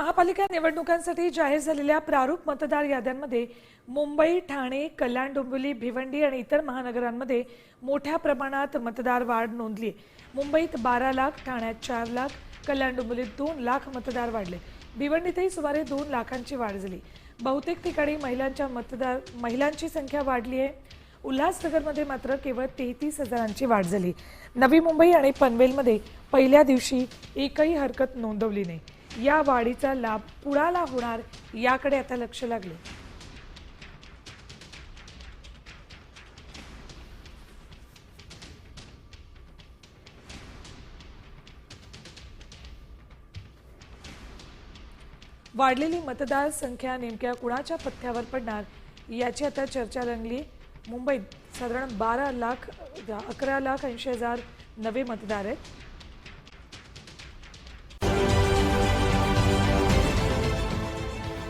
महापालिका निवडणुकांसाठी जाहीर झालेल्या प्रारूप मतदार याद्यांमध्ये मुंबई ठाणे कल्याण डोंबिवली भिवंडी आणि इतर महानगरांमध्ये मोठ्या प्रमाणात मतदार वाढ नोंदली आहे. मुंबईत बारा लाख ठाण्यात चार लाख कल्याण डोंबिवलीत दोन लाख मतदार वाढले. भिवंडीतही सुमारे दोन लाखांची वाढ झाली. बहुतेक ठिकाणी महिलांच्या मतदार महिलांची संख्या वाढली आहे. उल्हासनगरमध्ये मात्र केवळ तेहतीस हजारांची वाढ झाली. नवी मुंबई आणि पनवेलमध्ये पहिल्या दिवशी एकही हरकत नोंदवली नाही. या वाढीचा लाभ कुणाला होणार याकडे आता लक्ष लागले. वाढलेली मतदार संख्या नेमक्या कुणाच्या पथ्यावर पडणार याची आता चर्चा रंगली. मुंबईत साधारण बारा लाख अकरा लाख ऐंशी हजार नवे मतदार आहेत.